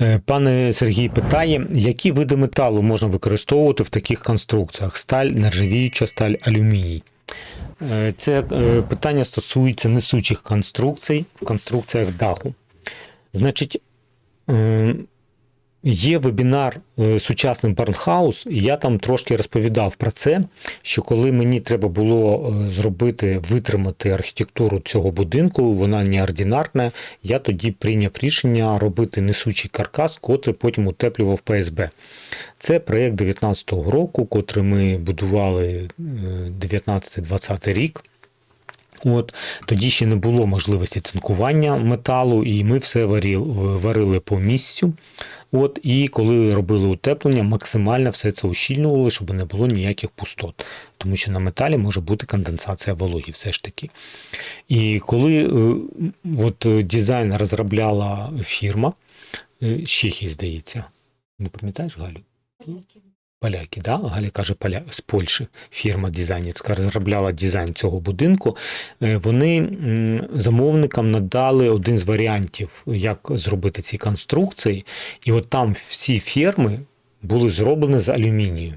Е, Пане Сергій питає, які види металу можна використовувати в таких конструкціях: сталь, нержавіюча сталь, алюміній. Е, Це е, питання стосується несучих конструкцій в конструкціях даху. Значить, е, є вебінар е, сучасний Барнхаус, і я там трошки розповідав про це, що коли мені треба було е, зробити, витримати архітектуру цього будинку, вона неординарна, я тоді прийняв рішення робити несучий каркас, котрий потім утеплював ПСБ. Це проєкт 19-го року, котрий ми будували е, 19-20 рік. От тоді ще не було можливості цинкування металу, і ми все варіл, варили по місцю. От, і коли робили утеплення, максимально все це ущільнювали, щоб не було ніяких пустот. Тому що на металі може бути конденсація вологі, все ж таки. І коли е, от, дизайн розробляла фірма, е, з здається, не пам'ятаєш, Галю? Поляки, да? Галя каже, поля з Польщі фірма дизайнерська розробляла дизайн цього будинку. Е, Вони замовникам надали один з варіантів, як зробити ці конструкції, і от там всі ферми були зроблені з алюмінію.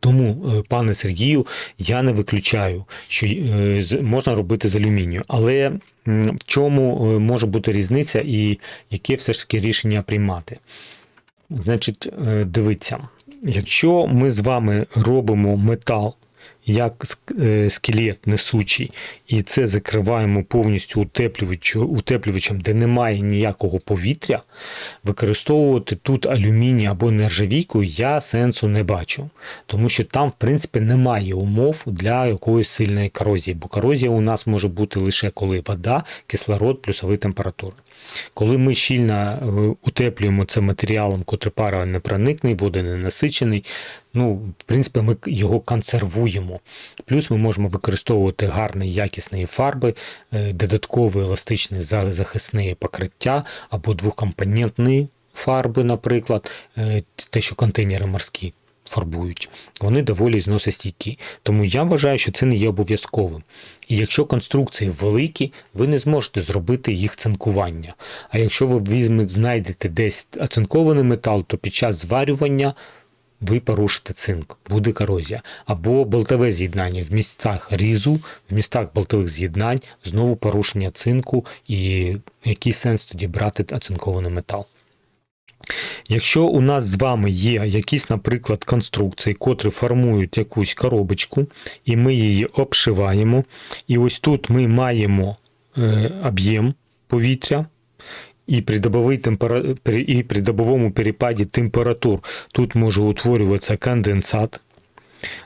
Тому, е, пане Сергію, я не виключаю, що е, можна робити з алюмінію. Але в чому може бути різниця і яке все ж таки рішення приймати? Значить, дивіться, якщо ми з вами робимо метал як е, скелет несучий, і це закриваємо повністю утеплювачу- утеплювачем, де немає ніякого повітря, використовувати тут алюміній або нержавійку я сенсу не бачу. Тому що там, в принципі, немає умов для якоїсь сильної корозії, бо корозія у нас може бути лише коли вода, кислород, плюсові температури. Коли ми щільно е, утеплюємо це матеріалом, котрий пара не проникне, вода не насичений, ну, в принципі, ми його консервуємо. Плюс ми можемо використовувати гарні якісні фарби, е, додаткові еластичні за- захисні покриття або двокомпонентні фарби, наприклад, е, те, що контейнери морські фарбують, вони доволі зносостійкі. Тому я вважаю, що це не є обов'язковим. І якщо конструкції великі, ви не зможете зробити їх цинкування. А якщо ви візьмете, знайдете десь оцинкований метал, то під час зварювання ви порушите цинк, буде корозія. Або болтове з'єднання в містах різу, в містах болтових з'єднань, знову порушення цинку, і який сенс тоді брати оцинкований метал. Якщо у нас з вами є якісь, наприклад, конструкції, котрі формують якусь коробочку, і ми її обшиваємо, і ось тут ми маємо е, об'єм повітря, і при, темпера... і при добовому перепаді температур тут може утворюватися конденсат.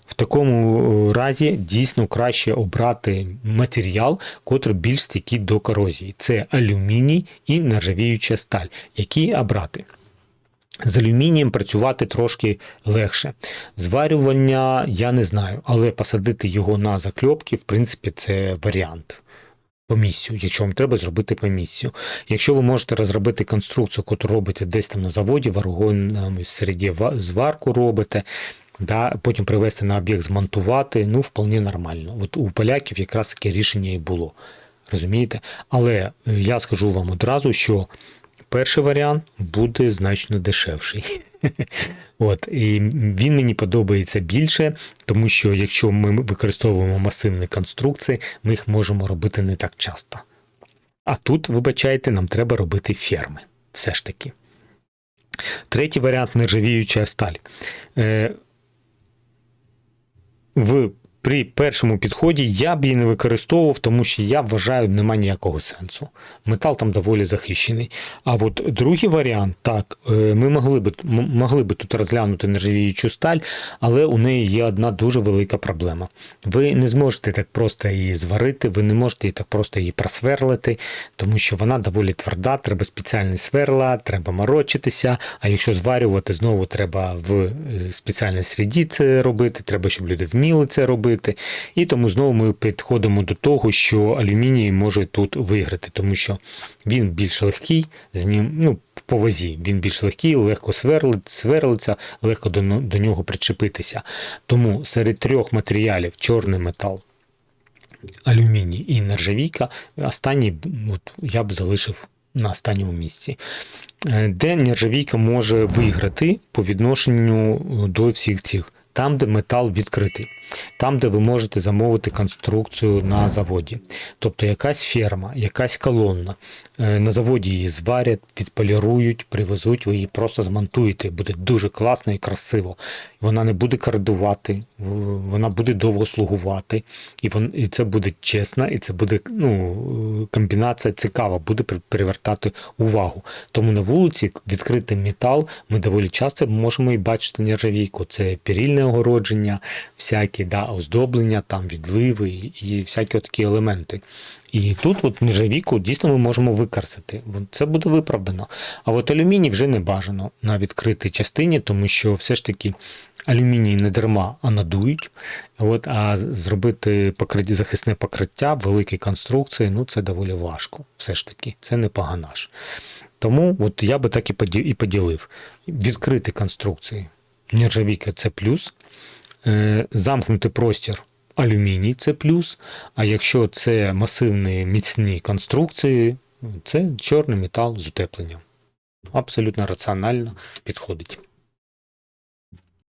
В такому е, разі дійсно краще обрати матеріал, котрий більш стійкий до корозії. Це алюміній і нержавіюча сталь. Які обрати? З алюмінієм працювати трошки легше. Зварювання я не знаю, але посадити його на закльопки, в принципі, це варіант. По місцю, якщо вам треба зробити помісію. Якщо ви можете розробити конструкцію, яку робите десь там на заводі, в аргонному середі зварку робите, да, потім привезти на об'єкт, змонтувати, ну, вполне нормально. От у поляків якраз таке рішення і було. Розумієте? Але е, я скажу вам одразу, що перший варіант буде значно дешевший. От, і він мені подобається більше, тому що якщо ми використовуємо масивні конструкції, ми їх можемо робити не так часто. А тут, вибачайте, нам треба робити ферми. Все ж таки. Третій варіант нержавіюча сталь. Е, в при першому підході я б її не використовував, тому що я вважаю, немає ніякого сенсу. Метал там доволі захищений. А от другий варіант, так, е, ми могли м- могли би тут розглянути нержавіючу сталь, але у неї є одна дуже велика проблема. Ви не зможете так просто її зварити, ви не можете її так просто її просверлити, тому що вона доволі тверда, треба спеціальні сверла, треба морочитися. А якщо зварювати, знову треба в е, спеціальній середі це робити, треба, щоб люди вміли це робити. І тому знову ми підходимо до того, що алюміній може тут виграти, тому що він більш легкий, з ним, ну, по вазі, він більш легкий, легко сверлить, сверлиться, легко до, до нього причепитися. Тому серед трьох матеріалів чорний метал, алюміній і нержавійка, останній от, я б залишив на останньому місці. Е, Де нержавійка може виграти по відношенню до всіх цих? Там, де метал відкритий, там, де ви можете замовити конструкцію на заводі. Тобто якась ферма, якась колонна. Е, На заводі її зварять, відполірують, привезуть, ви її просто змонтуєте. Буде дуже класно і красиво. Вона не буде кардувати, вона буде довго слугувати, і, вон, і це буде чесно, і це буде ну, комбінація цікава, буде привертати увагу. Тому на вулиці відкритий метал ми доволі часто можемо і бачити нержавійку. Це перільне огородження, всякі да, оздоблення, там відливи і всякі такі елементи. І тут от нержавійку дійсно ми можемо використати. Вон- Це буде виправдано. А от алюміній вже не бажано на відкритій частині, тому що все ж таки алюміній не дарма а надують. От, а зробити покриття, захисне покриття в великій конструкції, ну це доволі важко. Все ж таки, це не паганаш. Тому от я би так і поділив. Відкриті конструкції. Нержавійка це плюс. Е, Замкнутий простір алюміній це плюс. А якщо це масивні міцні конструкції, це чорний метал з утепленням. Абсолютно раціонально підходить.